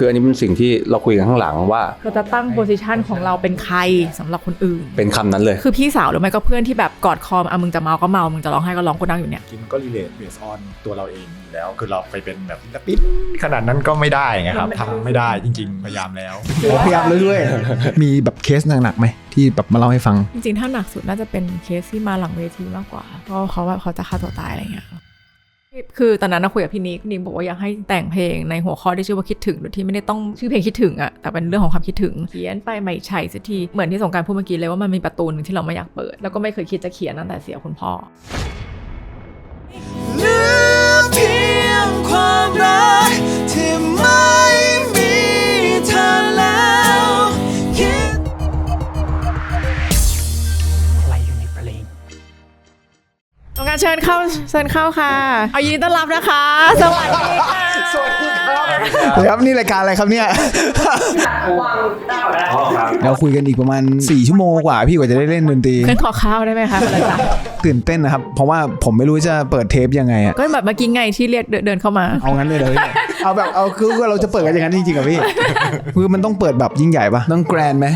คืออันนี้เป็นสิ่งที่เราคุยกันข้างหลังว่า เราจะตั้งโพสิชันของเราเป็นใครสำหรับคนอื่น เป็นคำนั้นเลย คือพี่สาวหรือไม่ก็เพื่อนที่แบบกอดคอมอะมึงจะเมาก็เมา มึงจะร้องไห้ก็ร้องกูนั่งอยู่เนี่ยจริงมันก็รีเลทเบสออนตัวเราเองอยู่แล้ว คือเราไปเป็นแบบศิลปินขนาดนั้นก็ไม่ได้ไงครับทำไม่ได้จริง ๆ พยายามแล้วพยายามเรื่อยๆมีแบบเคสหนักๆไหมที่แบบมาเล่าให้ฟัง จริงๆถ้าหนักสุดน่าจะเป็นเคสที่มาหลังเวทีมากกว่าเพราะเขาแบบเขาจะฆ่าตัวตายอะไรเงี้ย คือตอนนั้นคุยกับพี่นิกนิกบอกว่าอยากให้แต่งเพลงในหัวข้อที่ชื่อว่าคิดถึงโดยที่ไม่ได้ต้องชื่อเพลงคิดถึงอะแต่เป็นเรื่องของความคิดถึงเขียนไปไม่ใช่สักทีเหมือนที่สงการพูดเมื่อกี้เลยว่ามันมีประตูหนึ่งที่เราไม่อยากเปิด แล้วก็ไม่เคยคิดจะเขียนตั้งแต่เสียคุณพ่อเลือเพียงความรักที่ เชิญเข้าเชิญเข้าค่ะ เอายินดีต้อนรับนะคะ สวัสดีค่ะสวัสดีครับครับนี่รายการอะไรครับเนี่ยเราคุยกันอีกประมาณ 4 ชั่วโมงกว่าพี่กว่าจะได้เล่นดนตรีเพื่อนขอข้าวได้ไหมคะอะไรจ๊ะตื่นเต้นนะครับ เพราะว่าผมไม่รู้จะเปิดเทปยังไงอะก็แบบเมื่อกี้ไงที่เรียกเดินเข้ามา เอางั้นเลยเลยเอาแบบเอาคือว่าเราจะเปิดกันอย่างนั้นจริงๆเหรอพี่คือมันต้องเปิดแบบยิ่งใหญ่ปะต้องแกรนไหม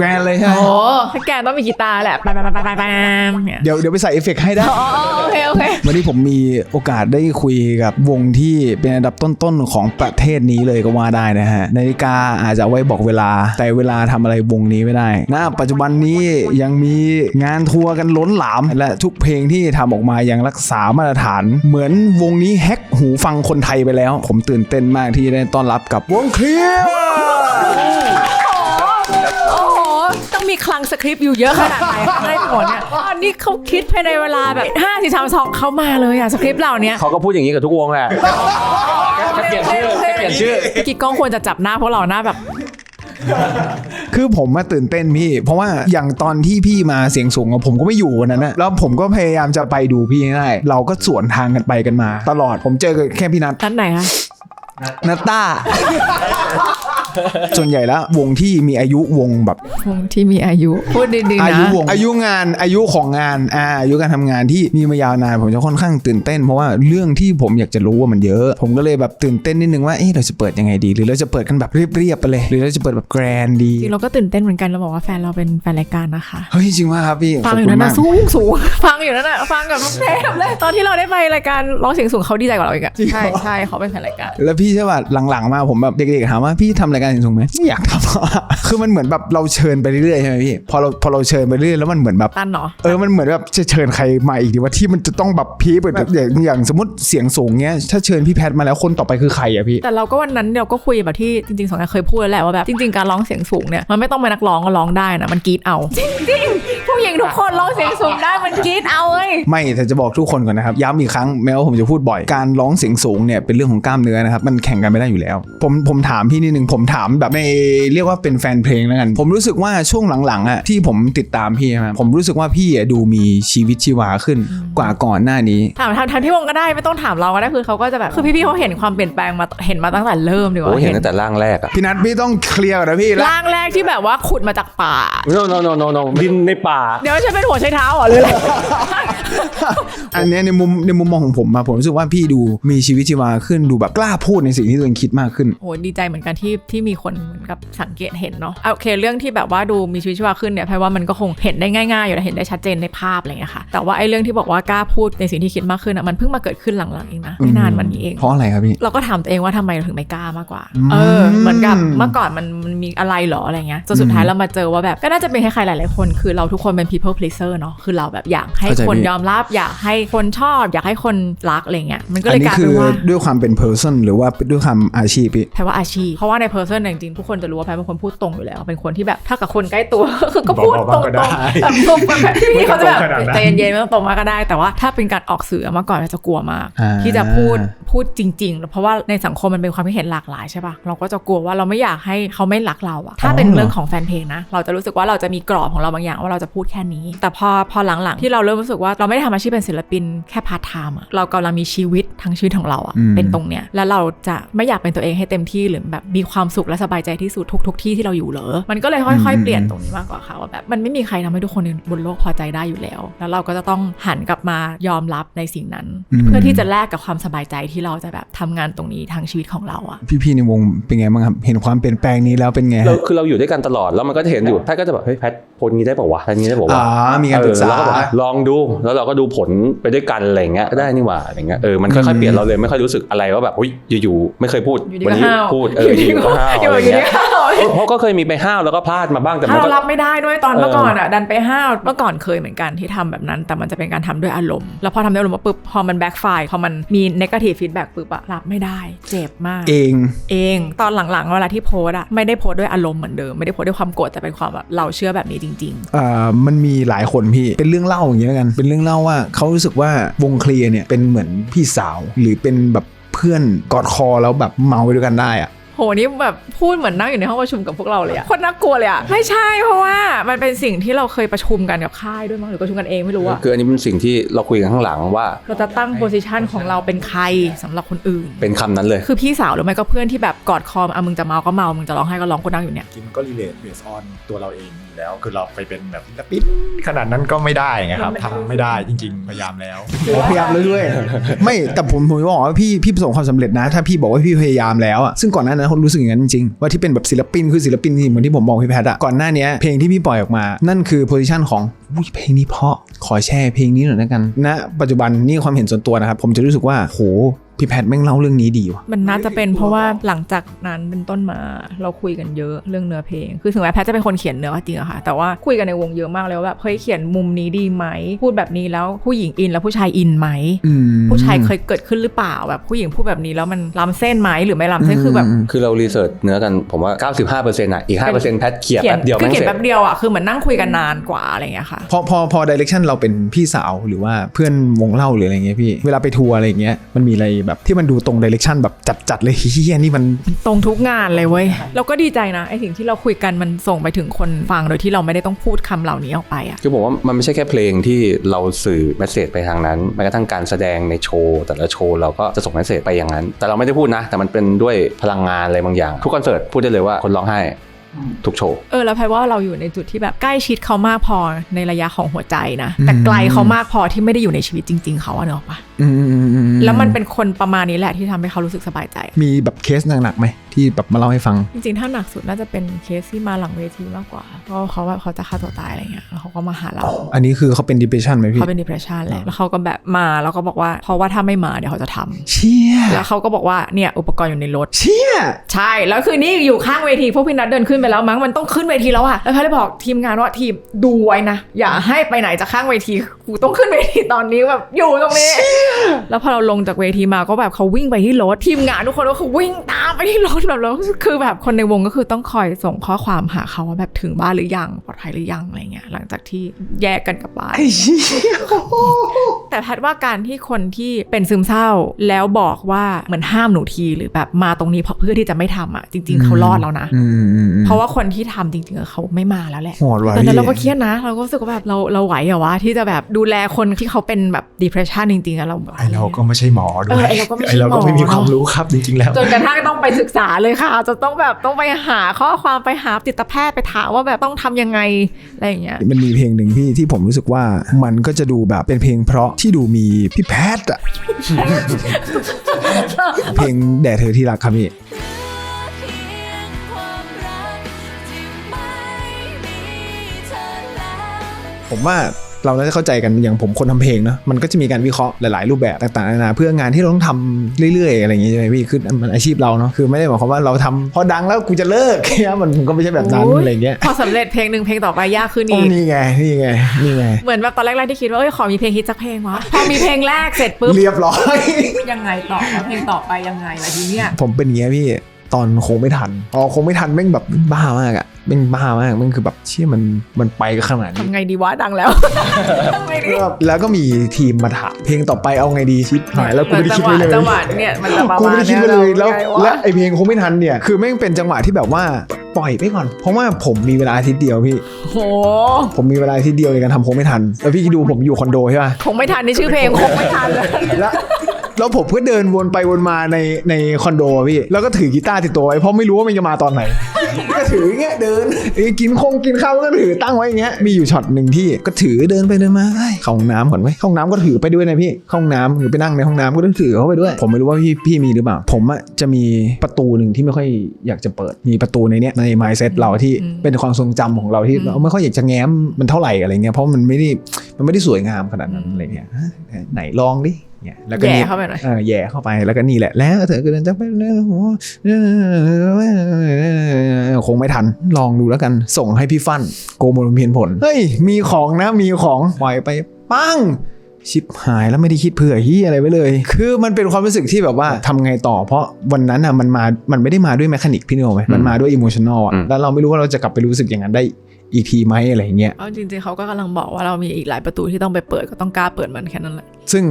แกรนเลยใช่ไหมโอ้ถ้าแกนต้องมีกีตาร์แหละปามปามปามปามปามเนี่ยเดี๋ยวเดี๋ยวไปใส่เอฟเฟกต์ให้ได้ อ๋อโอเคโอเค วันนี้ผมมีโอกาสได้คุยกับวงที่เป็นอันดับต้นๆของประเทศนี้เลยก็ว่าได้นะฮะนาฬิกาอาจจะเอาไว้บอกเวลา แต่เวลาทำอะไรวงนี้ไม่ได้ณปัจจุบันนี้ยังมีงานทัวร์กันล้นหลาม และทุกเพลงที่ทำออกมายังรักษามาตรฐาน เหมือนวงนี้แฮกหูฟังคนไทยไปแล้ว ผมตื่นเต้นมากที่ได้ต้อนรับกับวงเคลียร์โอ้โหต้อง มีคลังสคริปต์อยู่เยอะขนาดไหนคะให้ผลเนี่ยอันนี้เขาคิดภายในเวลาแบบ5้าสี่สามสองเขามาเลยอะสคริปต์เหล่านี้เขาก็พูดอย่างนี้กับทุกวงแหละแค่เปลี่ยนชื่อแค่เปลี่ยนชื่อกิกก้องควรจะจับหน้าพวกเราหน้าแบบคือผมมาตื่นเต้นพี่ เพราะว่าอย่างตอนที่พี่มาเสียงสูงอะผมก็ไม่อยู่วันนั้นนะแล้วผมก็พยายามจะไปดูพี่ให้ได้เราก็สวนทางกันไปกันมา ตลอดผมเจอแค่พี่นัทท่านไหนคะนัตต้า ส่วนใหญ่แล้ววงที่มีอายุวงแบบ วงที่มีอายุ พูดดีๆอานะยุวงอายุงานอายุของงานอ่าอายุการทำงานที่มีมายาวนานผมจะค่อนข้างตื่นเต้นเพราะว่าเรื่องที่ผมอยากจะรู้ว่ามันเยอะ ผมก็เลยแบบตื่นเต้นนิดนึงว่าเอ๊ะเราจะเปิดยังไงดี หรือเราจะเปิดกันแบบเรียบๆไปเลย หรือเราจะเปิดแบบแกรนดี จริงเราก็ตื่นเต้นเหมือนกันเราบอกว่าแฟนเราเป็นแฟนรายการนะคะ เฮ้ยจริงว่าครับพี่ฟังขบอยู่คุณนั่นมานะกสูงสูง ฟังอยู่นั่นน่ะฟังกับน้องเทพเลยตอนที่เราได้ไปรายการร้องเสียงสูงเขาดีใจกว่าเราอีกอะใช่ใช่เขาเป็นแฟนรายการ แล้วพี่ใช่ป่ะหลังๆมาผมแบบเด็กๆถามว่าพี่ทำรายการเสียงสูงไหมไม่อยากทำ คือมันเหมือนแบบเราเชิญไปเรื่อยๆใช่ไหมพี่พอเราพอเราเชิญไปเรื่อยแล้วมันเหมือนแบบตันเนาะเออมันเหมือนแบบจะเชิญใครมาอีกดีว่าที่มันจะต้องแบบพีคแบบอย่างอย่างสมมติเสียงสูงเงี้ยถ้าเชิญพี่แพทมาแล้วคนต่อไปคือใครอะพี่ แต่เราก็วันนั้นเราก็คุยแบบที่จริงๆสองคนเคยพูดแล้วแหละว่าแบบจริง ๆการร้องเสียงสูงเนี่ยมันไม่ต้องเป็นนักร้องก็ร้องได้นะมันกรีดเอาจริงๆผู้หญิงทุกคนร้องเสียงสูงได้มันกรีดเอาเอ้ยไม่แต่จะบอกทุกคนก่อนนะครับย้ำอีกครั้งแม้ว่าผมจะพูดบ่อยการร้องเสียงสูงเนี่ยเป็นเรื่องของกล้ามเนื้อนะครับมันแข่งกันไม่ได้อยู่แล้ว ผมผมถามพี่นิดนึงผมถามแบบในเรียกว่าเป็นแฟนเพลงแล้วกัน ผมรู้สึกว่าช่วงหลังๆอะที่ผมติดตามพี่นะผมรู้สึกว่าพี่อะดูมีชีวิตชีวาขึ้นกว่าก่อนหน้านี้ถามทางทางที่วงก็ได้ไม่ต้องถามเราก็ได้คือเขาก็จะแบบคือพี่ๆเขาเห็นความเปลี่ยนแปลงมาเห็นมาตั้งแต่เริ่มดีกโอ้ว่าเห็นตั้งแต่ร่างแรกอะพี่นัทพี่ต้องเคลียร์ก่อนนะพี่แล้วร่างแรกที่แบบว่าขุดมาจากป่า no no no no no ดินในป่า เดี๋ยวฉันเป็นหัวใช้เท้าเหรอหรืออะไร อันเนี้ยในมุมในมุมมองของผมอะผมรู้สึกว่าพี่ดูมีชีวิตชีวาขึ้นดูแบบกล้าพูดในสิ่งที่ตัวเองคิดมากขึ้น โหดีใจเหมือนกันที่ที่มีคนเหมือนกับสังเกตเห็นเนาะโอเค เรื่องที่แบบว่าดูมีชีวิตชีวาขึ้นเนี่ยแพรว่ามันก็คงเห็นได้ง่ายๆอยู่แล้วเห็นได้ชัดเจนในภาพอะไรอย่างเงี้ยค่ะแต่ว่าไอ้เรื่องที่บอกว่ากล้าพูดในสิ่งที่คิดมากขึ้นอะมันเพิ่งมาเกิดขึ้นหลังๆเองนะไม่นานมันนี้เองเพราะอะไรครับพี่เราก็ถามตัวเองว่าทำไมเราถึงไม่กล้ามากกว่าอืมเออเหมือนกับเมื่อก่อนมันมันมีอะไรเหรออะไรเงี้ยจนสุดท้ายเรามาเจอว่าแบบก็น่าจะเป็นคล้ายๆหลายๆคน คือเราทุกคนเป็น people pleaser เนาะคือเราแบบอยากให้เข้าใจคนพี่ยอมรับอยากให้คนชอบ อยากให้คนรักอะไรเงี้ยมันก็อัเลยนี้กลายคืเป็นว่าด้วยความเป็น person หรือว่าด้วยความอาชีพพี่แพรว่าอาชีพ เพราะว่าใน person เนี่ยจริงๆทุกคนจะรู้ว่าแพรเป็นคนพูดตรงอยู่แล้ว เป็นคนที่แบบถ้ากับคนใกล้ตัวคือก็พูดตรงบอกๆก็ได้ๆแบบตรงแบบพี่เขาจะแบบไม่ต้องตรงขนาดนั้นใจเย็นๆไม่ต้องตรงมากก็ได้ แต่ว่าถ้าเป็นการออกสื่อเมื่อก่อนเราจะกลัวมากอ่าที่จะพูดพูดจริง ๆ เพราะว่าในสังคมมันเป็นความคิดเห็นหลากหลายใช่ปะเราก็จะกลัวว่าเราไม่อยากให้เขาไม่รักเราอะถ้าเป็นเรื่องของแฟนเพลงนะเราจะรู้สึกว่าเราจะมีกรอบของเราบางอย่างว่าเราจะพูดแค่นี้ แต่พอพอหลังๆที่เราเริ่มรู้สึกว่าเราไม่ได้ทำอาชีพเป็นศิลปินแค่พาร์ทไทม์อะเรากำลังมีชีวิตทั้งชีวิตของเราอะอืมเป็นตรงเนี้ยแล้วเราจะไม่อยากเป็นตัวเองให้เต็มที่หรือแบบมีความสุขและสบายใจที่สุดทุกทุกๆที่ที่เราอยู่เหรอมันก็เลยค่อยๆ เปลี่ยนตรงนี้มากกว่าค่ะว่าแบบมันไม่มีใครทำให้ทุกคนบนโลกพอใจได้อยู่แล้ว แล้วเราก็จะต้องหันกลับมายอมรับในสิ่งนั้น เพื่อที่จะแลกกับความสบายใจที่เราจะแบบทำงานตรงนี้ทางชีวิตของเราอะพี่ๆในวงเป็นไงบ้างครับเห็นความเปลี่ยนแปลงนี้แล้วเป็นไงเราฮะคือเราอยู่ด้วยกันตลอดแล้วมันก็จะเห็นอยู่แพทย์ก็จะแบบเฮ้ยแพทย์โพสต์งี้ได้ป่าวะแพทย์งี้ได้ป่าวะอ่ามีการปรึกษาเออแล้วก็บอกลองดูแล้วเราก็ดูผลไปด้วยกันอะไรเงี้ยก็ได้นี่หว่าอะไรเงี้ยเออมันค่อยๆเปลี่ยนเราเลยไม่ค่อยรู้สึกอะไรว่าแบบเฮ้ยอยู่ๆไม่เคยพูดอยู่ดีวัก็นี้ห้าวพูดเอออยู่ๆก็ห้าวอยู่อะไรดีเงี้ยก็ห้าว เพราะก็เคยมีไปห้าวแล้วก็พลาดมาบ้างแต่มัถ้านเราก็ รับไม่ได้ด้วยตอนเออเมื่อก่อนอะดันไปห้าวเมื่อก่อนเคยเหมือนกันที่ทำแบบนั้น แต่มันจะเป็นการทำด้วยอารมณ์ แล้วพอทำด้วยอารมณ์ปุ๊บพอมันแบ็คไฟพอมันมีนกาทีฟฟีดแบ็กปุ๊บอะรับไม่ได้ เจ็บมาก เอง เองตอนหลังๆเวลาที่โพสต์อะไม่ได้โพสต์ด้วยอารมณ์เหมือนเดิมไม่ได้โพสต์ด้วยความโกรธแต่เป็นความแบบเราเชื่อแบบนี้จริง อ่ามันมีหลายคนพี่เป็นเรื่องเล่าอย่างเงี้ยแล้วกัน เป็นเรื่องเล่าว่าเขารู้สึกว่าวงเคลียร์เนี่ยเป็นเหมือนพี่สาว หรือเป็นแบบเพื่อนกอดคอแล้วแบบเมาไปด้วยกันได้อะๆ โหนี่แบบพูดเหมือนนั่งอยู่ในห้องประชุมกับพวกเราเลยอะคนน่ากลัวเลยอะไม่ใช่เพราะว่ามันเป็นสิ่งที่เราเคยประชุมกันกับค่ายด้วยมั้งหรือประชุมกันเองไม่รู้อะคืออันนี้เป็นสิ่งที่เราคุยกันข้างหลังว่า เราจะตั้งโพสิชันของเราเป็นใครสำหรับคนอื่น เป็นคำนั้นเลย คือพี่สาวหรือไม่ก็เพื่อนที่แบบกอดคอมอะมึงจะเมาก็เมามึงจะร้องไห้ก็ร้องกูนั่งอยู่เนี่ยจริงๆมันก็รีเลทเบสออนตัวเราเองอยู่แล้ว คือเราไปเป็นแบบศิลปินขนาดนั้นก็ไม่ได้ไงครับทำไม่ได้จริง ๆ พยายามแล้ว พยายามเรื่อยๆ ไม่แต่ผมผมบอกว่าพี่พี่ประสบความสำเร็จนะ ถ้าพี่บอกว่าพี่พยายามแล้วอะซึ่งก่อนหน้านั้นคนรู้สึกอย่างนั้นจริงๆว่าที่เป็นแบบศิลปินคือศิลปินจริงเหมือนที่ผมบอกพี่แพทอะก่อนหน้านี้เพลงที่พี่ปล่อยออกมา นั่นคือโพซิชันของอุ้ยเพลงนี้เพราะขอแชร์เพลงนี้หน่อยนะกันณปัจจุบันนี่ความเห็นส่วนตัวนะครับผมจะรู้สึกว่าโห พี่แพทย์แม่งเล่าเรื่องนี้ดีว่ะ มันน่าจะเป็นเพราะว่าหลังจากนั้นเป็นต้นมาเราคุยกันเยอะเรื่องเนื้อเพลง คือถึงแม้แพทย์จะเป็นคนเขียนเนื้อก็จริงอะค่ะ แต่ว่าคุยกันในวงเยอะมากเลยว่าแบบเฮ้ยเขียนมุมนี้ดีไหม พูดแบบนี้แล้วผู้หญิงอินแล้วผู้ชายอินไหมอืมผู้ชายเคยเกิดขึ้นหรือเปล่าแบบผู้หญิงพูดแบบนี้แล้วมันล้ำเส้นไหมหรือไม่ล้ำเส้นคือแบบคือเรารีเสิร์ชเนื้อกันผมว่า 95%อะอีก5%แพทย์เขียนแป๊บเดียวคือแม่งเขียเสนร็จแป๊บเดียวอะคือเหมือนนั่งคุยกันนานกว่าอะไรอย่างเงี้ยค่ะพอพอพอดิเรกชันเราเป็นพี่สาวหรือว่าเพื่อนวงเล่าหรืออะไรเงี้ยพี่เวลาไปทัวร์อะไรเงี้ยมันมีอะไรแบบที่มันดูตรงดิเรกชันแบบจัดๆเลยเฮียนี่มันตรงทุกงานเลยเว้ยเราก็ดีใจนะไอสิ่งที่เราคุยกันมันส่งไปถึงคนฟังโดยที่เราไม่ได้ต้องพูดคำเหล่านี้ออกไปอะคือผมว่ามันไม่ใช่แค่เพลงที่เราสื่อเมสเซจไปทางนั้นแม้กระทั่งการแสดงในโชว์แต่ละโชว์เราก็จะส่งเมสเซจไปอย่างนั้น แต่เราไม่ได้พูดนะ แต่มันเป็นด้วยพลังงานอะไรบางอย่าง ทุกคอนเสิร์ตพูดได้เลยว่าคนร้องไห้ ทุกโชว์เออแล้วแพรว่าเราอยู่ในจุดที่แบบใกล้ชิดเขามากพอในระยะของหัวใจนะ แต่ไกลเขามากพอที่ไม่ได้อยู่ในชีวิตจริง ๆ เขาอะเนกอะปะอืมอืมอืมแล้วมันเป็นคนประมาณนี้แหละที่ทำให้เขารู้สึกสบายใจ มีแบบเคสหนักๆไหมที่แบบมาเล่าให้ฟัง จริงๆ ถ้าหนักสุดน่าจะเป็นเคสที่มาหลังเวทีมากกว่าเพราะเขาแบบเขาจะฆ่าตัวตายอะไรเงี้ยแล้วเขาก็มาหาเรา อันนี้คือเขาเป็น depression ไหมพี่เขาเป็น depression แหละแล้วเขาก็แบบมาแล้วก็บอกว่าเพราะว่าถ้าไม่มาเดี๋ยวเขาจะทำเชี่ยแล้วเขาก็บอกว่าเนี่ยอุปกรณ์อยู่ในรถเชี่ยใช่แล้วคือนี่อยู่ข้างเวทีพวกพี่นัทเดินขึ้นไปแล้วมั้งมันต้องขึ้นเวทีแล้วอะแล้วเขาเลยบอกทีมงานว่าทีมดูไว้นะอย่าให้ไปไหนจากข้างเวที กูต้องขึ้นเวทีตอนนี้แบบอยู่ตรงนี้ แล้วพอเราลงจากเวทีมาก็แบบเขาวิ่งไปที่รถทีมงานทุกคนก็คือวิ่งตามไปที่รถแบบแล้วคือแบบคนในวงก็คือต้องคอยส่งข้อความหาเขาว่าแบบถึงบ้านหรือยังปลอดภัยหรือยังอะไรเงี้ยหลังจากที่แยกกันกลับบ้านไอ้เชี่ยแต่แพทย์ว่าการที่คนที่เป็นซึมเศร้าแล้วบอกว่าเหมือนห้ามหนูทีหรือแบบมาตรงนี้เพราะเพื่อที่จะไม่ทำอะจริง ๆเขารอดแล้วนะอืมอืมอืมเพราะว่าคนที่ทำจริงๆอะเขาไม่มาแล้วแหละโหดว่ะตอนนั้นพี่เราก็เครียดนะ เราก็รู้สึกว่าแบบเราเราไหวเหรอวะที่จะแบบดูแลคนที่เขาเป็นแบบ depression จริงๆอะเราไอเราก็ไม่ใช่หมอด้วเอยอไอ้เราก็ไม่ใช่ไอเราก็ไม่มีหมอความรู้ครับจริงๆแล้วจนกระทั่งต้องไปศึกษาเลยค่ะ จะต้องแบบต้องไปหาข้อความไปหาจิตแพทย์ไปถามว่าแบบต้องทำยังไงอะไรอย่างเงี้ยมันมีเพลงหนึ่งพี่ที่ผมรู้สึกว่ามันก็จะดูแบบเป็นเพลงเพราะที่ดูมีพี่แพทย์อะเพลงแด่เธอที่รักครับพี่เพียงความรักที่ไม่มีเธอแล้วผมว่า เราน่าจะเข้าใจกันอย่างผมคนทำเพลงเนอะมันก็จะมีการวิเคราะห์หลาย ๆ รูปแบบต่าง ๆ นานาเพื่องานที่เราต้องทำเรื่อย ๆ อะไรอย่างงี้ใช่ไหมพี่คือมันอาชีพเราเนาะคือไม่ได้หมายความว่าเราทำพอดังแล้วกูจะเลิกเนี่ยมันมันก็ไม่ใช่แบบนั้นโอ้ยอะไรเงี้ยพอสำเร็จเพลงหนึ่งเพลงต่อไปยากขึ้นโอ้อีกนี่ไงนี่ไงนี่ไงเหมือนแบบตอนแรก ๆ ที่คิดว่าเอ้ยขอมีเพลงฮิตสักเพลงวะพอมีเพลงแรกเสร็จปุ๊บเรียบร้อยยังไงต่อแล้วเพลงต่อไปยังไงล่ะทีเนี้ยผมเป็นอย่างเงี้ยพี่ ตอนคงไม่ทันอ๋อคงไม่ทันแม่งแบบบ้ามากอะแม่งบ้ามากแม่งคือแบบเชี่ยมันมันไปก็ขนาดนี้ทำไงดีวะดังแล้วทำไงดีแล้วก็มีทีมมาถามเพลงต่อไปเอาไงดีชิปหายแล้วกูไม่ได้คิดไว้เลยจังหวะเนี่ยมันจะประกูมาไม่ณได้คิดเนี้ยไว้เลยแล้วไงะและไอเพลงคงไม่ทันเนี่ยคือแม่งเป็นจังหวะที่แบบว่าปล่อยไปก่อน เพราะว่าผมมีเวลาอาทิตย์เดียวพี่โหผมมีเวลาอาทิตย์เดียวในการทำโค้งไม่ทัน แล้วพี่คิดดูผมอยู่คอนโดใช่ป่ะคงไม่ทันในชื่อเพลงคงไม่ทันเลยแล้ว แล้วผมก็เดินวนไปวนมาในในคอนโดอะพี่ แล้วก็ถือกีตาร์ติดตัวไว้เพราะไม่รู้ว่ามันจะมาตอนไหน ก็ถืออย่างเงี้ยเดินเอ้ยกินคงกินข้าวก็ถือตั้งไว้อย่างเงี้ย มีอยู่ช็อตหนึ่งที่ก็ถือเดินไปเดินมาเฮ้ยเข้าห้องน้ำก่อนไว้ยเข้าห้องน้ำก็ถือไปด้วยนะพี่เข้าห้องน้ำหรือไปนั่งในห้องน้ำก็ต้องถือเข้าไปด้วย ผมไม่รู้ว่าพี่พี่มีหรือเปล่า ผมอะจะมีประตูหนึ่งที่ไม่ค่อยอยากจะเปิด มีประตูในเนี้ยใน mindset เราที่อืมเป็นความทรงจำของเราที่อืมเราไม่ค่อยอยากจะแง้มมันเท่าไหร่อะไรเงี้ยเพราะมันไม่ได้มันไม่ได้สวยงามขนาดนั้นอะไรเงี้ยฮะไหนลองดิ เนี่ยแล้วก็แย่นี่เข้าไปหน่อยเออแย่เข้าไปแล้วก็นี่แหละ แล้วเธอก็เดินจะไปเรื่อยๆโอ้โหคงไม่ทันลองดูแล้วกัน ส่งให้พี่ฟันโกโมลเพียนผล เฮ้ย มีของนะมีของปล่อยไปปั้งชิบหายแล้วไม่ได้คิดเผื่อที่อะไรไว้เลย คือมันเป็นความรู้สึกที่แบบว่าทำไงต่อ เพราะวันนั้นอะมันมา มันไม่ได้มาด้วยแมคานิกพี่นึกออกไหมมันมาด้วยอิโมชันอลอะอืมแล้วเราไม่รู้ว่าเราจะกลับไปรู้สึกอย่างนั้นได้อีกทีไหมอะไรอย่างเงี้ยเอาจริงๆเขาก็กำลังบอกว่าเรามีอีกหลายประตูที่ต้องไปเปิดก็ต้องกล้าเปิดมันแค่นั้นแหละซึ่ง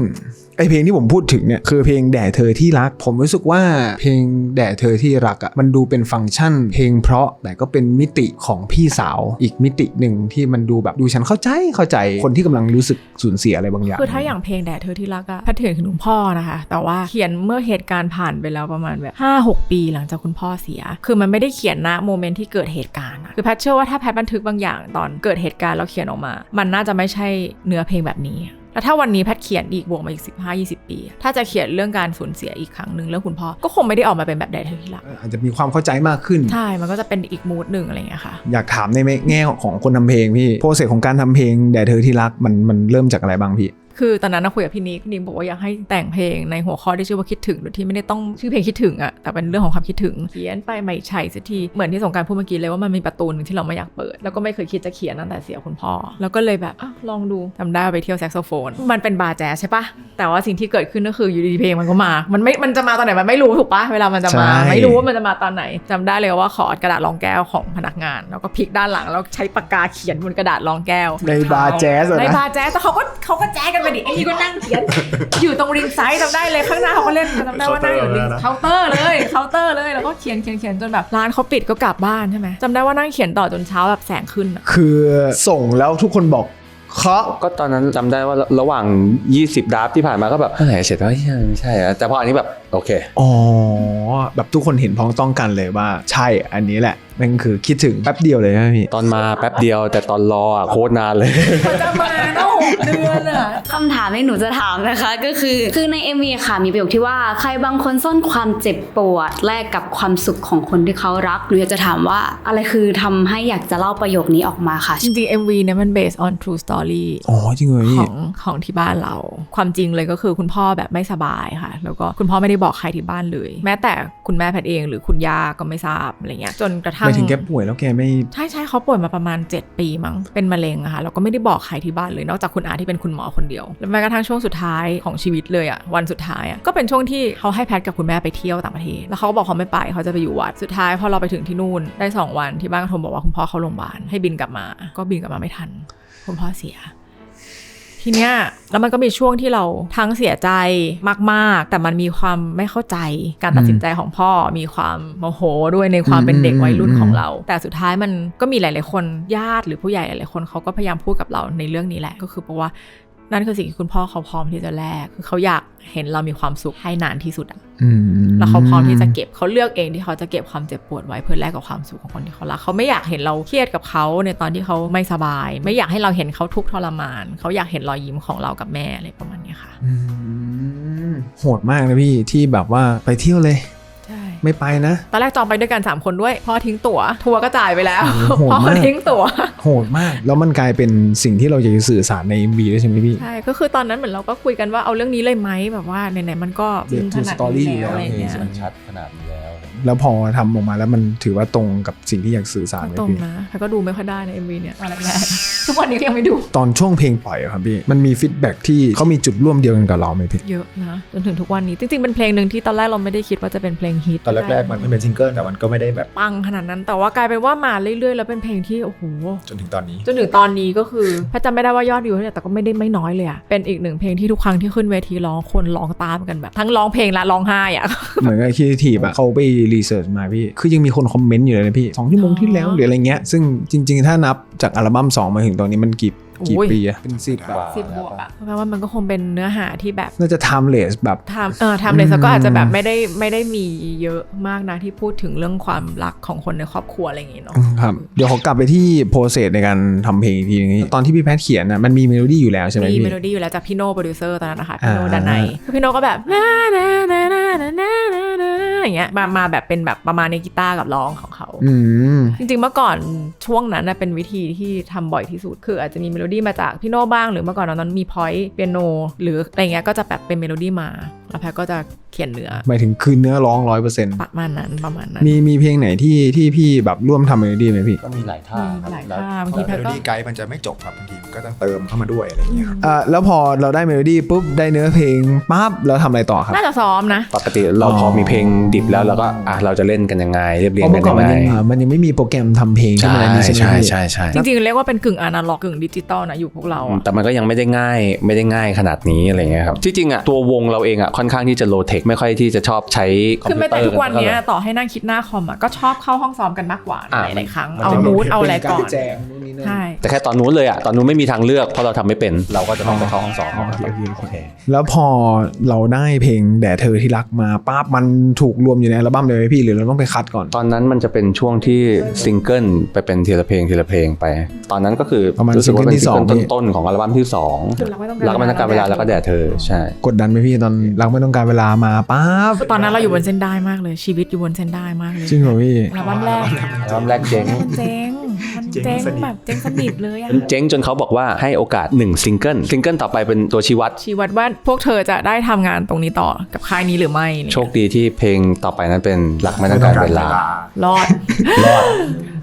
ไอเพลงที่ผมพูดถึงเนี่ยคือเพลงแด่เธอที่รัก ผมรู้สึกว่าเพลงแด่เธอที่รักอะ่ะมันดูเป็นฟังก์ชัน เพลงเพราะแต่ก็เป็นมิติของพี่สาวอีกมิติหนึ่งที่มันดูแบบดูฉันเข้าใจเข้าใจคนที่กำลังรู้สึกสูญเสียอะไรบางอย่างคือถ้าอย่างเพลงแด่เธอที่รักอะแพทเทิร์นคือคุณพ่อนะคะ แต่ว่าเขียนเมื่อเหตุการณ์ผ่านไปแล้วประมาณแบบห้าหกปีหลังจากคุณพ่อเสีย คือมันไม่ได้เขียนณโมเมนต์ที่เกิดเหตุการณ์คือแพทเชื่อว่าถ้าแพทบันทึกบางอย่างตอนเกิดเหตุการณ์แล้วเขียนออกมา มันน่าจะไม่ใช่เนื้อเพลงแบบนี้ แล้วถ้าวันนี้แพทเขียนอีกบวกมาอีก 15 20 ปี ถ้าจะเขียนเรื่องการสูญเสียอีกครั้งหนึ่งเรื่องคุณพ่อ ก็คงไม่ได้ออกมาเป็นแบบแด่เธอที่รักอาจจะมีความเข้าใจมากขึ้น ใช่ มันก็จะเป็นอีกมูดหนึ่งอะไรอย่างเงี้ยค่ะ อยากถามในแง่ของคนทำเพลงพี่ โปรเซสของการทำเพลงแด่เธอที่รักมันมันเริ่มจากอะไรบ้างพี่ คือตอนนั้นนะคุยกับพี่นิกนิกบอกว่าอยากให้แต่งเพลงในหัวข้อที่ชื่อว่าคิดถึงโดยที่ไม่ได้ต้องชื่อเพลงคิดถึงอะแต่เป็นเรื่องของความคิดถึงเขียนไปไม่ใช่สักทีเหมือนที่สงกรารพูดเมื่อกี้เลยว่ามันมีประตูหนึ่งที่เราไม่อยากเปิด แล้วก็ไม่เคยคิดจะเขียนตั้งแต่เสียคุณพ่อ แล้วก็เลยแบบอะลองดูจำได้ว่าไปเที่ยวแซกโซโฟน มันเป็นบาร์แจ๊สใช่ปะแต่ว่าสิ่งที่เกิดขึ้นก็คืออยู่ดีๆเพลงมันก็มา มันไม่มันจะมาตอนไหนมันไม่รู้ถูกปะเวลามันจะมาใช่ไม่รู้ว่ามันจะมาตอนไหนจำได้เลยว่าขอกระดาษรองแก้วของพนักงาน แล้วก็พลิกด้านหลังแล้วใช้ปากกาเขียนบนกระดาษรองแก้วในบาร์แจ๊สอะในนะบาร์แจ๊สแต่เขาก็เขาก็แจ๊สกันไปดิ ไอ้นี่ก็นั่งเขียน อยู่ตรงริมไซด์จำได้เลยข้างหน้าเขาก็เล่นจำได้ว่านั่งอยู่ริมเคาน์เตอร์เลยเคาน์เตอร์เลยแล้วก็เขียนเขียนเขียนจนแบบร้านเขาปิดก็กลับบ้านใช่ไหมจำได้ว่านั่งเขียนต่อจนเช้าแบบแสงขึ้นอะคือส่งแล้วทุกคนบอกเคาะก็ตอนนั้นจำได้ว่าระหว่าง 20ดราฟที่ผ่านมาก็แบบเมื่อไหร่เสร็จแล้วเฮ้ยไม่ใช่อะแต่พออันนี้แบบโอเค อ๋อ แบบทุกคนเห็นพ้องต้องกันเลยว่าใช่อันนี้แหละนั่นคือคิดถึงแป๊บเดียวเลยนะพี่ ตอนมาแป๊บเดียวแต่ตอนรออะโคตรนานเลย เขาจะมาตั้งห กเดือนอะคำถามที่หนูจะถามนะคะก็คือคือใน MV ค่ะมีประโยคที่ว่าใครบางคนซ่อนความเจ็บปวดแลกกับความสุขของคนที่เขารักหนูอยากจะถามว่าอะไรคือทำให้อยากจะเล่าประโยคนี้ออกมาค่ะ จริงๆ MV เนี่ยมัน based on true story อ๋อจริงเหรอขพี่องของที่บ้านเรา ความจริงเลยก็คือคุณพ่อแบบไม่สบายค่ะ แล้วก็คุณพ่อไม่ได้บอกใครที่บ้านเลย แม้แต่คุณแม่แพทย์เองหรือคุณย่าก็ไม่ทราบอะไรเงี้ยจนกระทั่งไม่ถึงแกป่วยแล้วแกไม่ใช่ใช่เขาป่วยมาประมาณ 7 ปีมั้งเป็นมะเร็งอะค่ะแล้วก็ไม่ได้บอกใครที่บ้านเลยนอกจากคุณอาที่เป็นคุณหมอคนเดียว แล้วแม้กระทั่งช่วงสุดท้ายของชีวิตเลยอะวันสุดท้ายอะก็เป็นช่วงที่เขาให้แพทย์กับคุณแม่ไปเที่ยวต่างประเทศแล้วเขาก็บอกเขาไม่ไปเขาจะไปอยู่วัดสุดท้ายพอเราไปถึงที่นู่นได้ 2 วันที่บ้านก็โทรบอกว่าคุณพ่อเข้าโรงพยาบาลให้บินกลับมา ก็บินกลับมาไม่ทัน คุณพ่อเสีย ทีเนี้ยแล้วมันก็มีช่วงที่เราทั้งเสียใจมากๆ แต่มันมีความไม่เข้าใจการตัดสินใจของพ่อมีความโมโหด้วยในความเป็นเด็กวัยรุ่นของเรา แต่สุดท้ายมันก็มีหลาย ๆ คนญาติหรือผู้ใหญ่หลายๆคนเขาก็พยายามพูดกับเราในเรื่องนี้แหละก็คือเพราะว่า นั่นคือสิ่งที่คุณพ่อเขาพร้อมที่จะแลกคือเขาอยากเห็นเรามีความสุขให้นานที่สุดอะอืมแล้วเขาพร้อมที่จะเก็บเขาเลือกเองที่เขาจะเก็บความเจ็บปวดไว้เพื่อแลกกับความสุขของคนที่เขารักเขาไม่อยากเห็นเราเครียดกับเขาในตอนที่เขาไม่สบาย ไม่อยากให้เราเห็นเขาทุกข์ทรมาน เขาอยากเห็นรอยยิ้มของเรากับแม่อะไรประมาณเนี้ยค่ะอืมโหดมากนะพี่ที่แบบว่าไปเที่ยวเลยใช่ ไม่ไปนะ ตอนแรกจองไปด้วยกัน 3 คนด้วย พ่อทิ้งตั๋ว ทัวร์ก็จ่ายไปแล้วโอ้โหโหดพ่อมากทิ้งตั๋ว โหดมาก แล้วมันกลายเป็นสิ่งที่เราอยากจะสื่อสารใน MV ด้วยใช่ไหมพี่ ใช่ ก็คือตอนนั้นเหมือนเราก็คุยกันว่าเอาเรื่องนี้เลยไหมแบบว่าไหนๆมันก็เดี๋ยวขนาด story นี้แล้วอะไรอย่างเงี้ยชัดขนาดนี้แล้ว แล้วพอทำออกมาแล้วมันถือว่าตรงกับสิ่งที่อยากสื่อสารไหมตรงพี่นะแต่ก็ดูไม่ค่อยได้ใน MV เนี่ยตอนแรกๆทุกวันนี้ก็ยังไม่ดู ตอนช่วงเพลงปล่อยอะครับพี่ มันมีฟีดแบ็กที่เขามีจุดร่วมเดียวกันกับเราไหมพี่ เยอะนะจนถึงทุกวันนี้ จริงๆ เป็นเพลงหนึ่งที่ตอนแรกเราไม่ได้คิดว่าจะเป็นเพลงฮิต ตอนแรกๆ มันเป็นซิงเกิลแต่มันก็ไม่ได้แบบปังขนาดนั้น แต่ว่ากลายเป็นว่ามาเรื่อยๆ แล้วเป็นเพลงที่โอ้โห จนถึงตอนนี้ จนถึงตอนนี้ก็คือถ้าจำไม่ได้ว่ายอดวิวเท่าไหร่แต่ก็ไม่ได้ไม่น้อยเลยอะเป็นอีกหนึ่งเพลงที่ทุกครั้งที่ขึ้นเวทีร้องคนร้องตามกันแบบ ทั้งร้องเพลงและร้องไห้อะเหมือนกับคีทีบอะเขาไปรีเสิร์ชมาพี่ คือยังมีคนคอมเมนต์อยู่เลยนะพี่สองชั่วโมงที่แล้วหรืออะไรเงี้ย ซึ่งจริง ๆ ถ้านับจากอัลบั้ม2 มาถึงตอนนี้มันกี่กี่ปีอะเป็นสิบแบบสิบบวกอะเพราะว่ามันก็คงเป็นเนื้อหาที่แบบน่าจะ timeless แบบ ทำเออทำเลยซะก็อาจจะแบบไม่ได้ไม่ได้มีเยอะมากนะที่พูดถึงเรื่องความรักของคนในครอบครัวอะไรอย่างงี้เนาะ ครับเดี๋ยวขอกลับไปที่โปรเซสในการทำเพลงอีกทีนึงตอนที่พี่แพทเขียนอะมันมีเมโลดี้อยู่แล้วใช่ไหมพี่มีเมโลดี้อยู่แล้วจากพี่โน่โปรดิวเซอร์ตอนนั้นนะคะพี่โนดานในพี่โนก็แบบ อย่างเงี้ยมามาแบบเป็นแบบประมาณในกีตาร์กับร้องของเขาอืมจริงๆเมื่อก่อนช่วงนั้นนะเป็นวิธีที่ทำบ่อยที่สุดคืออาจจะมีเมโลดี้มาจากพี่โน่บ้างหรือเมื่อก่อนตอนนั้นมีพอยต์เปียโน หรืออะไรเงี้ยก็จะแบบเป็นเมโลดี้มาแล้วแพทก็จะเขียนเนื้อหมายถึงคืนเนื้อร้องร้อยเปอร์เซ็นต์ประมาณนั้นประมาณนั้นมีมีเพลงไหนที่ที่พี่แบบร่วมทำเมโลดี้ไหมพี่ก็มีหลายท่าครับหลายแล้วท่าบางทีแพเมทโลก็ดี้ไกด์มันจะไม่จบครับบางทีมันก็ต้องเติมเข้ามาด้วยอะไรอย่างเงี้ยครับอ่าแล้วพอเราได้เมโลดี้ปุ๊บได้เนื้อเพลงปั๊บแล้วทำอะไรต่อครับน่าจะซ้อมนะปกติเราอ๋อพอมีเพลงดิบแล้วเราก็อะเราจะเล่นกันยังไงเรียบเรียเพงราะกัเมื่นอก่อนยังมันไงยังมันยังไม่มีโปรแกรมทำเพลงขึ้นใช่มาอะไรนี้ใช่ไหมใช่พี่ใช่ใช่จริงๆเรียกว่าเป็นกึ่งอนาล็อกกึ่งดิจิตอลนะอยู่พวกเราอะแต่มันก็ยังไม่ได้ง่ายไม่ได้ง่ายขนาดนี้อะไรเงี้ยครับที่จริงอะตัววงเราเองอะค่อนข้างที่จะโลเทคไม่ค่อยที่จะชอบใช้คอมคือพิวไม่เตอแต่ร์ทุกวันเนี้ยกัต่อให้นั่งคิดหน้าคอมอะก็ชอบเข้าห้องซ้อมกันมากกว่าอะ หลายๆครั้งมันเอาจะมูดเอาอะไรก่อนแจมนู่นนี่นั่น ใช่ แต่แค่ตอนนู้นเลยอะตอนนู้นไม่มีทางเลือกเพราะเราทำไม่เป็น เราก็จะต้องไปเข้าห้องสอบโอเคโอเคโอเค แล้วพอเราได้เพลงแด่เธอที่รักมาปั๊บมันถูกรวมอยู่ในอัลบั้มเลยไหมพี่หรือเราต้องไปคัดก่อน ตอนนั้นมันจะเป็นช่วงที่ซิงเกิลไปเป็นทีละเพลงทีละเพลงไป ตอนนั้นก็คือประมาณรู้สึกว่าเป็นซิซิงงเกิเกิลลที่สองต้นๆของอัลบั้มที่สองคือรักไม่ต้องรักไม่ต้องการเวลาแล้วก็แด่เธอใช่ กดดันไหมพี่ตอนรักไม่ต้องการเวลามาปั๊บคือตอนนั้นเราอยู่บนเส้นได้มากเลย ชีวิตอยู่บนเส้นได้มากเลยจริงเหรอพี่แล้ววันแรกอัลบั้มแรกเจ๊งเจ๊งมันเจ๊งแบบเจ๊งสนิทเลยอะเจ๊งจนเขาบอกว่าให้โอกาส1ซิงเกิลซิงเกิลต่อไปเป็นตัวชี้วัดชีวัดว่าพวกเธอจะได้ทำงานตรงนี้ต่อกับค่ายนี้หรือไม่เนี่ยโชคดีที่เพลงต่อไปนั้นเป็นรักไม่ต้องการเวลารอดรอด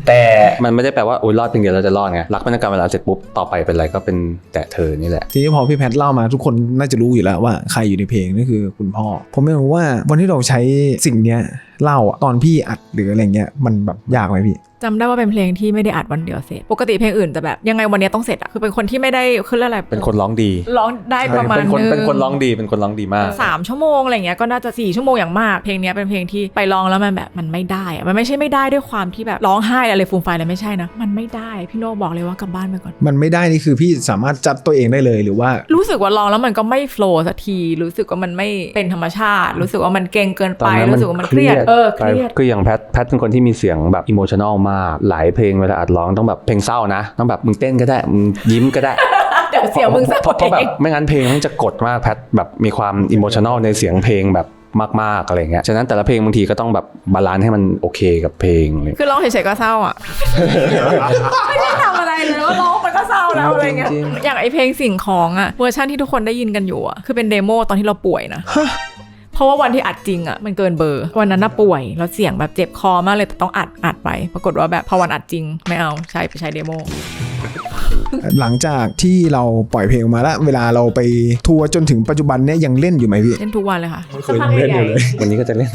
แต่มันไม่ได้แปลว่าโอ้ยรอดเพียงเดียวเราจะรอดไงรักไม่ต้องการเวลาเสร็จปุ๊บต่อไปเป็นอะไรก็เป็นแต่เธอนี่แหละทีนี้พอพี่แพทเล่ามาทุกคนน่าจะรู้อยู่แล้วว่าใครอยู่ในเพลงนั่นคือคุณพ่อ ผมไม่รู้ว่าวันที่เราใช้สิ่งเนี้ยเล่าอะตอนพี่อัดหรืออะไรเงี้ยมันแบบยากไหมพี่จำได้ว่าเป็นเพลงที่ไม่ได้อัดวันเดียวเสร็จ ปกติเพลงอื่นจะแบบยังไงวันเนี้ยต้องเสร็จอะคือเป็นคนที่ไม่ได้คือเรื่องอะไรเป็นคนร้องดีร้องได้ประมาณเป็นคนนึงเป็นคนร้องดีเป็นคนร้องดีมากสามชั่วโมงอะไรเงี้ยก็น่าจะสี่ชั่วโมงอย่างมากเพลงเนี้ยเป็นเพลงที่ไปร้องแล้วมันแบบมันไม่ได้อะมันไม่ใช่ไม่ได้ด้วยความที่แบบร้องไห้อะไรฟูมไฟายอะไรไม่ใช่นะมันไม่ได้พี่โน่บอกเลยว่ากลับบ้านไปก่อน มันไม่ได้นี่คือพี่สามารถจัดตัวเองได้เลยหรือว่า รู้สึกว่าร้องแล้วมันก็ไม่โฟล์สักทีรู้สึกว่ามันไม่เป็นธรรมชาติ รู้สึกว่ามันเก่งเกินตอไปนนั้นรู้สึกว่ามันเครียดเออเครียดคืออย่างแพทแพทเป็นคนที่มีเสียงแบบอิโมชันอลมากหลายเพลงเวลาอัดร้องต้องแบบเพลงเศร้านะ ต้องแบบมึงเต้นก็ได้มึงยิ้มก็ได้เดี๋ยวเสียงมึงเพสักราะเพราะแบบไม่งั้นเพลงมันจะกดมากแพทแบบมีความอิโมชันอลในเสียงเพลงแบบมากๆอะไรเงี้ย ฉะนั้นแต่ละเพลงบางทีก็ต้องแบบบาลานซ์ให้มันโอเคกับเพลงเลยคือร้องเฉยๆก็เศร้าอะ ไม่ได้ทำอะไรเลยว่าร้องมันก็เศร้าแล้วอะไรเงี้ยจริงอย่างไอเพลงสิ่งของอะเวอร์ชันที่ทุกคนได้ยินกันอยู่อะคือเป็นเดโมตอนที่เราป่วยนะ เพราะว่าวันที่อัดจริงอะมันเกินเบอร์ วันนั้นน่ะป่วย แล้วเสียงแบบเจ็บคอมากเลยแต่ต้องอัดอัดไป ปรากฏว่าแบบพอวันอัดจริงไม่เอาใช้ไปใช้เดโม หลังจากที่เราปล่อยเพลงออกมาแล้ว เวลาเราไปทัวร์จนถึงปัจจุบันเนี้ยยังเล่นอยู่ไหมพี่ เล่นทุกวันเลยค่ะเมื่อคืนยังเล่นอยู่เลยวันนี้ก็จะเล่น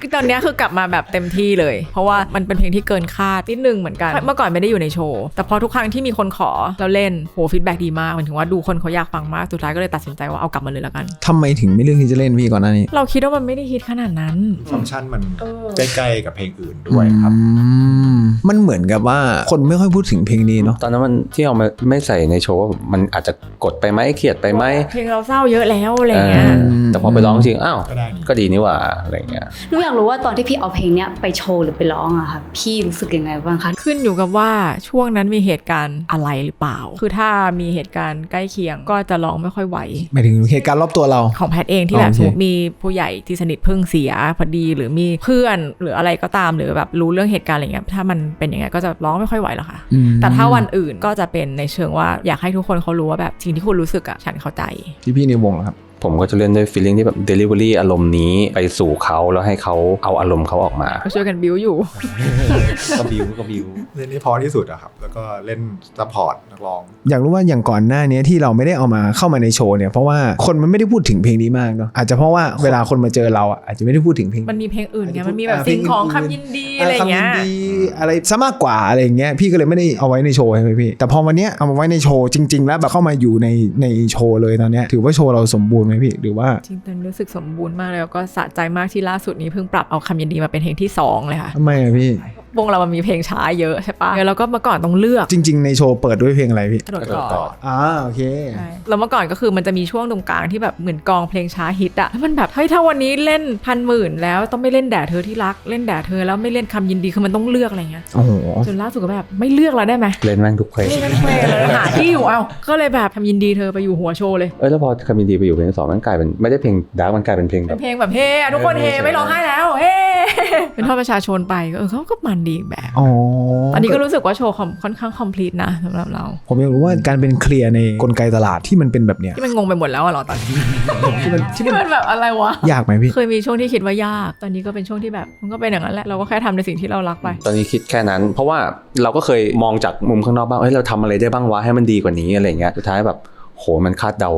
คือตอนเนี้ยคือกลับมาแบบเต็มที่เลย เพราะว่ามันเป็นเพลงที่เกินคาดนิดนึงเหมือนกันเมื่อก่อนไม่ได้อยู่ในโชว์ แต่พอทุกครั้งที่มีคนขอเราเล่นโหฟีดแบ็ดีมากหมายถึงว่าดูคนเขาอยากฟังมากสุดท้ายก็เลยตัดสินใจว่าเอากลับมาเลยละกัน ทำไมถึงไม่เลือกที่จะเล่นพี่ก่อนหน้านี้เราคิดว่ามันไม่ได้ฮิตขนาดนั้น ฟังก์ชันมันใกล้ๆกับเพลงอื่นด้วยครับ อืมมันเหมือนกับว่าคนไม่ค่อยพูดถึงเพลงนี้เนาะตอนนั้นมันที่เอามาไม่ใส่ในโชว์ว่ามันอาจจะกดไปไหมเครียดไปไหมเพลงเราเศร้าเยอะแล้วอะไรเงี้ยเออแต่พอไปร้องจริงอ้าวก็ได้นี่ก็ดีนี่หว่าอะไรเงี้ยหนูอยากรู้ว่าตอนที่พี่เอาเพลงเนี้ยไปโชว์หรือไปร้องอะค่ะพี่รู้สึกยังไงบ้างคะขึ้นอยู่กับว่าช่วงนั้นมีเหตุการณ์อะไรหรือเปล่า คือถ้ามีเหตุการณ์ใกล้เคียงก็จะร้องไม่ค่อยไหวหมายถึงเหตุการณ์รอบตัวเราของแพทย์เองที่แบบโอเคสมมุติมีผู้ใหญ่ที่สนิทเพิ่งเสียพอดีหรือมีเพื่อนหรืออะไรก็ตามหรือแบบรู้เรื่องเหตุการณ์อะไรเงี้ยถ้ามันเป็นอย่างเงี้ยก็จะร้องไม่ค่อยไหวหรอกค่ะอืมแต่ถ้าวันอื่นก็จะเป็นในเชิงว่าอยากให้ทุกคนเขารู้ว่าแบบสิ่งที่คุณรู้สึกอะฉันเข้าใจที่พี่ในวงเหรอครับ ผมก็จะเล่นด้วย feeling ที่แบบ delivery อารมณ์นี้ไปสู่เขาแล้วให้เขาเอาอารมณ์เขาออกมา ก็ช่วยกันบิวอยู่ ก็บิวก็บิวเล่นที่พอที่สุดอะครับ แล้วก็เล่นซัพพอร์ตนักร้อง อยากรู้ว่าอย่างก่อนหน้านี้ที่เราไม่ได้เอามาเข้ามาในโชว์เนี่ยเพราะว่าคนมันไม่ได้พูดถึงเพลงนี้มากเนาะอาจจะเพราะว่าเวลาคนมาเจอเราอะอาจจะไม่ได้พูดถึงเพลงมันมีเพลงอื่นไงอาจจะมันมีแบบอ่าสิ่งของเพลงอื่นคำยินดีอะไรเงี้ยคำนดีอะไรซะมากกว่าอะไรอย่างเงี้ยพี่ก็เลยไม่ได้เอาไว้ในโชว์ใช่ไหมพี่แต่พอวันเนี้ยเอามาไว้ในโชว์จริง ๆ แล้วแบบเข้ามาอยู่ในในโชว์เลยตอนเนี้ยถือว่าโชว์เราสมบูรณ์ไหมพี่หรือว่าจริงๆตอนนรู้สึกสมบูรณ์มากเลยแล้วก็สะใจมากที่ล่าสุดนี้เพิ่งปรับเอาคำยินดีมาเป็นเพลงที่สองเลยค่ะทำไมอะพี่วงเรามันมีเพลงช้าเยอะใช่ปะแล้วก็เมื่อก่อนต้องเลือกจริง ๆ ในโชว์เปิดด้วยเพลงอะไรพี่กระโดดกระโดดก่ก่ออนนอ่าโอเคใช่แล้วเมื่อก่อนก็คือมันจะมีช่วงตรงกลางที่แบบเหมือนกองเพลงช้าฮิตอะแล้วมันแบบเฮ้ยถ้าวันนี้เล่นพันหมื่นแล้วต้องไม่เล่นแด่เธอที่รักเล่นแด่เธอแล้วไม่เล่นคำยินดีคือมันต้องเลือกอะไรเงี้ยโอ้โหจนล่าสุดก็แบบไม่เลือกแล้วได้ไหมเล่นแม่งทุกเพลงไม่เล่นเพลงเลยหาที่อยู่เอาก็เลยแบบคำยินดีเธอไปอยู่หัวโชว์เลยเอ้ยแล้วพอคำยินดีไปอยู่เพลงที่สองมันกลายเป็นไม่ได้เพลงดาร์กมันกลายเป็นเพลงแบเป็บนเพลงแบบเฮ้อะทุกคนเฮไม่ร้องไห้แล้วเฮ้ เป็นทอดประชาชนไปก็เออเขาก็มันดีอีกแบบอ๋อตอนนี้ก็รู้สึกว่าโชว์ค่อนข้างคอมพลีทนะสำหรับเรา ผมอยากรู้ว่าการเป็นเคลียร์ในกลไกตลาดที่มันเป็นแบบเนี้ยที่มันงงไปหมดแล้วอะเหรอตอนนี้ที่มันที่ที่มันมันแบบอะไรวะยากไหมพี่เคยมีช่วงที่คิดว่ายาก ตอนนี้ก็เป็นช่วงที่แบบมันก็เป็นอย่างนั้นแหละเราก็แค่ทำในสิ่งที่เรารักไป ตอนนี้คิดแค่นั้น เพราะว่าเราก็เคยมองจากมุมข้างนอกบ้างเอ้ยเราทำอะไรได้บ้างวะให้มันดีกว่านี้อะไรเงี้ยสุดท้ายแบบ โหมันคาดเดา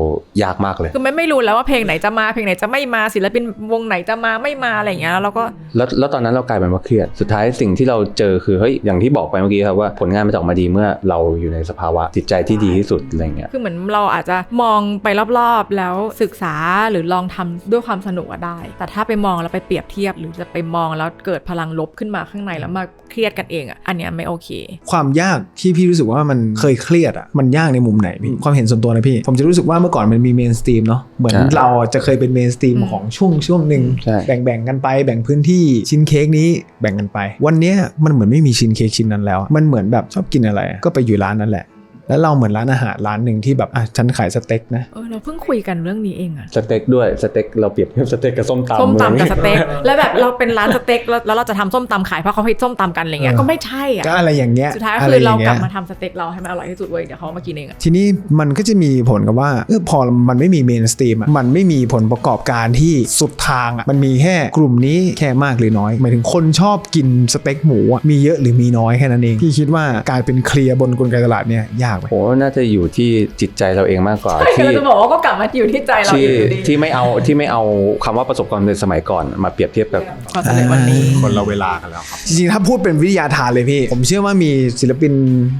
ยากมากเลย คือไม่ไม่รู้แล้วว่าเพลงไหนจะมาเพลงไหนจะไม่มาศิลปินวงไหนจะมาไม่มาอะไรอย่างเงี้ยแล้วเราก็แล้วแล้วตอนนั้นเรากลายเป็นว่าเครียดสุดท้ายสิ่งที่เราเจอคือเฮ้ยอย่างที่บอกไปเมื่อกี้ครับว่าผลงานมันจะออกมาดีเมื่อเราอยู่ในสภาวะจิตใจที่ดีที่สุดอะไรเงี้ยคือเหมือนเราอาจจะมองไปรอบๆ แล้วศึกษาหรือลองทำด้วยความสนุกอะได้ แต่ถ้าไปมองแล้วไปเปรียบเทียบ หรือจะไปมองแล้วเกิดพลังลบขึ้นมาข้างในแล้วมาเครียดกันเองอะอันเนี้ยไม่โอเค ความยากที่พี่รู้สึกว่ามันเคยเครียดอะมันยากในมุมไหนพี่ความเห็นส่วนตัวนะพี่ผมจะรู้สึกว่าเมื่อก่อนมันมีเมนสตรีมเนาะเหมือนใช่เราจะเคยเป็นเมนสตรีมอืมของช่วงช่วงหนึ่งใช่แบ่งแบ่งกันไปแบ่งพื้นที่ชิ้นเค้กนี้แบ่งกันไป วันเนี้ยมันเหมือนไม่มีชิ้นเค้กชิ้นนั้นแล้ว มันเหมือนแบบชอบกินอะไร ก็ไปอยู่ร้านนั้นแหละ แล้วเราเหมือนร้านอาหารร้านหนึ่งที่แบบอะฉันขายสเต็กนะเออเราเพิ่งคุยกันเรื่องนี้เองอะสเต็กด้วยสเต็กเราเปรียบเทียบสเต็กกับส้มตำส้มตำกับสอะไรเต็งี้กยแล้วแบบเราเป็นร้านสเต็กแล้วแล้วเราจะทำส้มตำขายเพราะเขาฮิตส้มตำกันอะไรเงี้ยเออก็ไม่ใช่อะก็อะไรอย่างเงี้ยสุดท้ายะคืไย่อเรางกงี้ยลับมาทำสเต็กเราให้มันอร่อยที่สุดเว้ยเดี๋ยวเขามากินเองอะทีนี้มันก็จะมีผลกับว่าเออพอมันไม่มีเมนสตรีมอะมันไม่มีผลประกอบการที่สุดทางอะมันมีแค่กลุ่มนี้แค่มากหรือน้อยหมายถึงคนชอบกินสเต็กหมูอะมีเยอะหรือมีน้อยแค่นั้นเองพี่คิดว่าการเป็นเคลียร์บนกลไกตลาดเนี่ยยากไหมโหน่าจะอยู่ที่จิตใจเราเองมากกว่าที่เราจะบอกว่าก็กลับมาอยู่ที่ใจเราที่อยู่ดีที่ไม่เอาที่ไม่เอาคำว่าประสบความสำเร็จสมัยก่อนมาเปรียบเทียบกับความสำเร็จวันนี้คนเราเวลากันแล้วครับจริงๆถ้าพูดเป็นวิทยาทานเลยพี่ ผมเชื่อว่ามีศิลปิน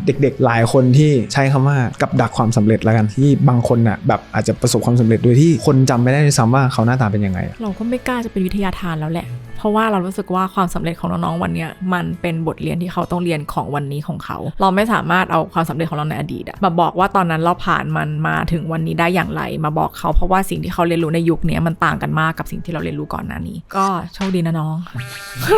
เด็ก ๆ หลายคนที่ใช้คำว่ากับดักความสำเร็จแล้วกันที่บางคนน่ะแบบอาจจะประสบความสำเร็จโดยที่คนจำไม่ได้ด้วยซ้ำว่าเขาหน้าตาเป็นยังไงอะเราก็ไม่กล้าจะเป็นวิทยาทานแล้วแหละ เพราะว่าเรารู้สึกว่าความสำเร็จของน้องๆวันเนี้ยมันเป็นบทเรียนที่เขาต้องเรียนของวันนี้ของเขา เราไม่สามารถเอาความสำเร็จของเราในอดีตอะมาบอกว่าตอนนั้นเราผ่านมันมาถึงวันนี้ได้อย่างไร มาบอกเขาเพราะว่าสิ่งที่เขาเรียนรู้ในยุคเนี้ยมันต่างกันมากกับสิ่งที่เราเรียนรู้ก่อนหน้านี้ ก็โชคดีนะน้อง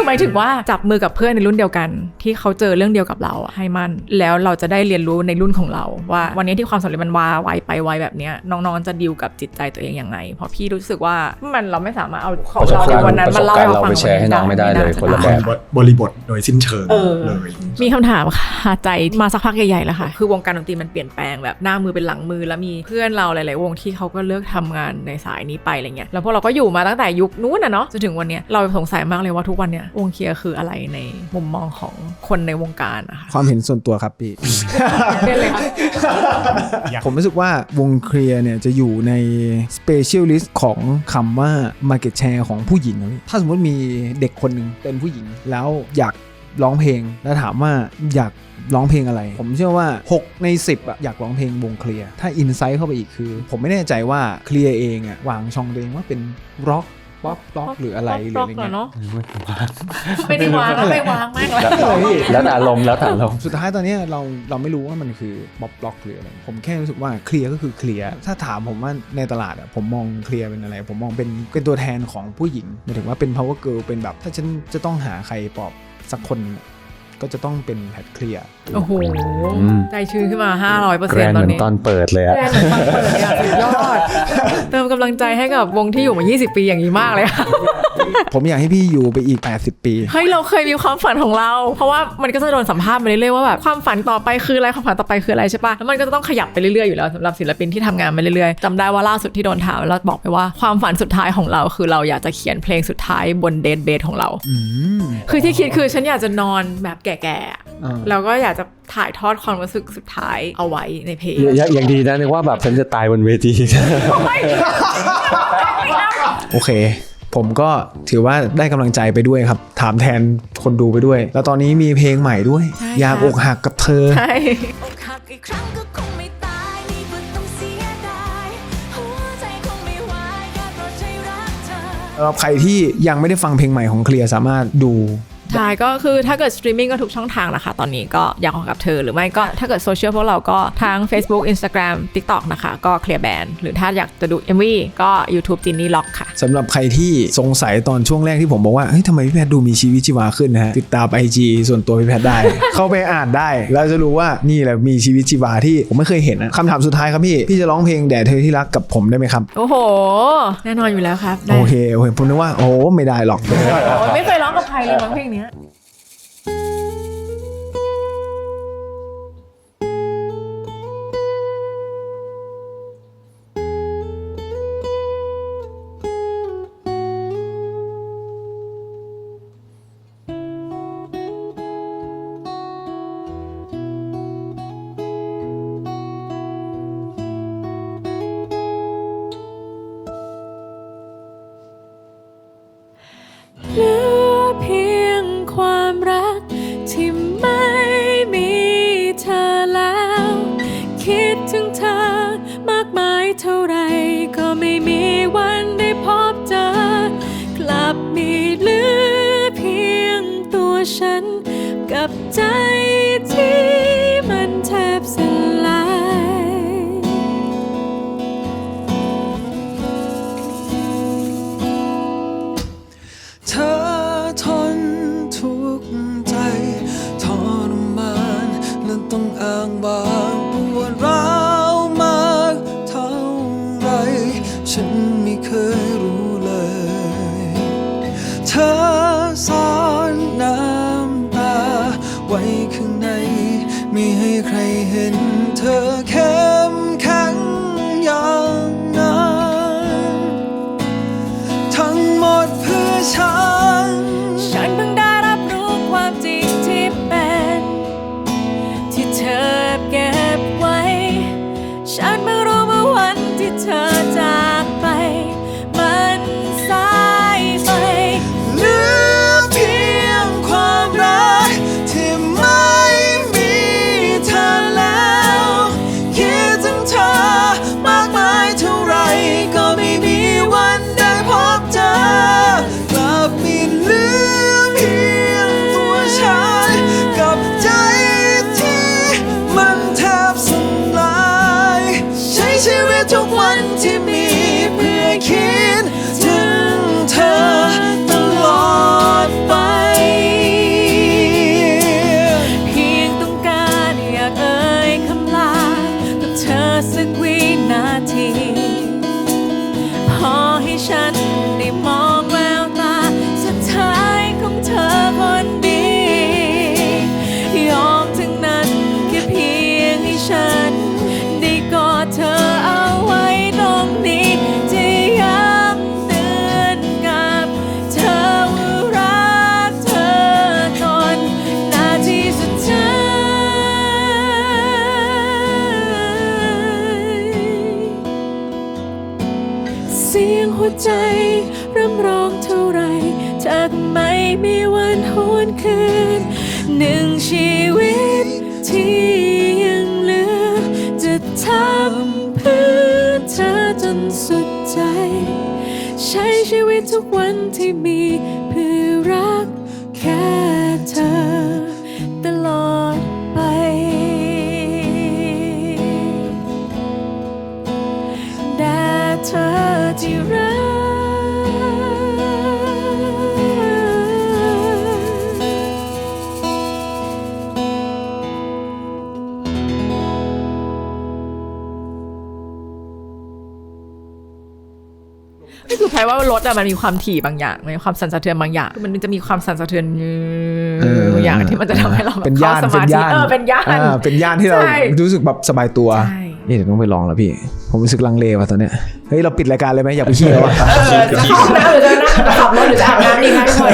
หมายถึงว่าจับมือกับเพื่อนในรุ่นเดียวกัน ที่เขาเจอเรื่องเดียวกับเราอะให้มันแล้วเราจะได้เรียนรู้ในรุ่นของเรา ว่าวันนี้ที่ความสำเร็จมันวาไวไปไวแบบเนี้ยน้องๆจะดีลกับจิตใจตัวเองยังไง เพราะพี่รู้สึกว่ามันเราไม่สามารถเอาของประสบเราการในณ์วันนั้นประสมาบเล่าการให้ณ์เราเราฟังไปแชร์ให้น้องไม่ได้เลยคนละแบบ บริบทโดยสิ้นเชิงเออ เลยมีคำถามค่ะใจมาสักพักใหญ่ๆแล้วค่ะ คือวงการดนตรีมันเปลี่ยนแปลงแบบหน้ามือเป็นหลังมือแล้วมีเพื่อนเราหลาย ๆ วงที่เขาก็เลิกทำงานในสายนี้ไปอะไรเงี้ยแล้วพวกเราก็อยู่มาตั้งแต่ยุคนู้นนะเนาะจนถึงวันเนี้ยเราสงสัยมากเลยว่าทุกวันเนี้ยวงเคลียร์คืออะไรในมุมมองของคนในวงการนะคะความเห็นส่วนตัวครับพี่เล่นเลยค่ะ ผมรู้สึกว่าวงเคลียร์เนี่ยจะอยู่ใน specialist ของคำว่า market share ของผู้หญิงนะพี่ถ้าสมมติมีเด็กคนหนึ่งเป็นผู้หญิง แล้วอยากร้องเพลงแล้วถามว่าอยากร้องเพลงอะไร ผมเชื่อว่า 6 ใน 10อะอยากร้องเพลงวงเคลียร์ถ้าอินไซต์เข้าไปอีกคือ ผมไม่แน่ใจว่าเคลียร์เองอะวางช่องตัวเองว่าเป็นร็อก ป๊อปร็อกหรืออะไรหรืออะไรเหรอเงี้ยเนาะไม่ได้วางไม่วางมากเลยแล้วแต่อารมณ์แล้วแต่อารมณ์สุดท้ายตอนเนี้ยเราเราไม่รู้ว่ามันคือบ๊อบล็อกหรืออะไรผมแค่รู้สึกว่าเคลียร์ก็คือเคลียร์ถ้าถามผมว่าในตลาดอะผมมองเคลียร์เป็นอะไร ผมมองเป็นเป็นตัวแทนของผู้หญิงหมายถึงว่าเป็น power girl เป็นแบบ ถ้าฉันจะต้องหาใครปอบสักคนหนึ่งอะ ก็จะต้องเป็นแพทเคลียร์โอ้โหอืมใจชื้นขึ้นมา 500เปอร์แกเซ็รนนต์เหตอนมือนนี้ตอนเปิดเลยอะแบรนด์เหมือนฟังเปิดเนี่ยสุดยอด เติมกำลังใจให้กับวงที่อยู่มา 20 ปีอย่างนี้มากเลยค่ะ ผมอยากให้พี่อยู่ไปอีก 80 ปี เฮ้ยเราเคยมีความฝันของเรา เพราะว่ามันก็จะโดนสัมภาษณ์มาเรื่อยๆว่าแบบความฝันต่อไปคืออะไรความฝันต่อไปคืออะไรใช่ปะแล้วมันก็จะต้องขยับไปเรื่อยๆอยู่แล้วสำหรับศิลปินที่ทำงานไปเรื่อยๆจำได้ว่าล่าสุดที่โดนถามแล้วบอกไปว่าความฝันสุดท้ายของเรา คือเราอยากจะเขียนเพลงสุดท้ายบนเดทเบสของเราอืมคือที่คิดคือฉันอยากจะนอนแบบแก่ๆอะอ่าแล้วก็อยากจะถ่ายทอดความรู้สึกสุดท้ายเอาไว้ในเพลงอย่างอย่างดีนะนึกว่าแบบฉันจะตายบนเวที โอเค ผมก็ถือว่าได้กำลังใจไปด้วยครับ ถามแทนคนดูไปด้วย แล้วตอนนี้มีเพลงใหม่ด้วยใช่อยากค่ะอกหักกับเธอใช่อกหักอีกครั้งก็คงไม่ตายนี่ก็ต้องเสียดายหัวใจคงไม่ไหวสำหรับใครที่ยังไม่ได้ฟังเพลงใหม่ของเคลียร์สามารถดู ใช่ก็คือถ้าเกิดสตรีมมิ่งก็ทุกช่องทางนะคะ ตอนนี้ก็อยากของกับเธอ หรือไม่ก็ถ้าเกิดโซเชียลพวกเราก็ทั้ง Facebook Instagram TikTok นะคะ ก็เคลียร์แบนหรือถ้าอยากจะดู MV ก็ YouTube จินนี่ล็อกค่ะสำหรับใครที่สงสัยตอนช่วงแรกที่ผมบอกว่าเฮ้ยทำไมพี่แพทย์ดูมีชีวิตชีวาขึ้นนะฮะติดตาม IG ส่วนตัวพี่แพทย์ได้ เข้าไปอ่านได้ แล้วจะรู้ว่านี่แหละมีชีวิตชีวาที่ผมไม่เคยเห็นนะคำถามสุดท้ายครับพี่พี่จะร้องเพลงแด่เธอที่รักกับผมได้ไหมครับโอ้โห แน่นอนอยู่แล้วครับได้โอเคโอเคผมนึกว่าโอ้ไม่ได้หรอก โอ้ยไม่เคยร้องกับใครเลยมั้งเพลงเนี้ยเไว้ข้างใน ไม่ให้ใครเห็น กวั ว่ารถอะมันมีความถี่บางอย่างมันมีความสั่นสะเทือนบางอย่างคือมันจะมีความสั่นสะเทือนเออบางอย่างที่มันจะทำให้เราแบบเป็นย่านเข้สเป็มานธิย่านเออเป็นย่านอ่เป็นย่านที่เราใช่รู้สึกแบบสบายตัวใช่นี่เดี๋ยวต้องไปลองแล้วพี่ ผมรู้สึกลังเลว่ะตอนเนี้ยเฮ้ยเราปิดรายการเลยไหมอยากไปขี้แล้วว่ะเออจะเข้าห้องน้ำหรือจะนั่งขับรถหรือจะอาบน้ำดีคะทุกคน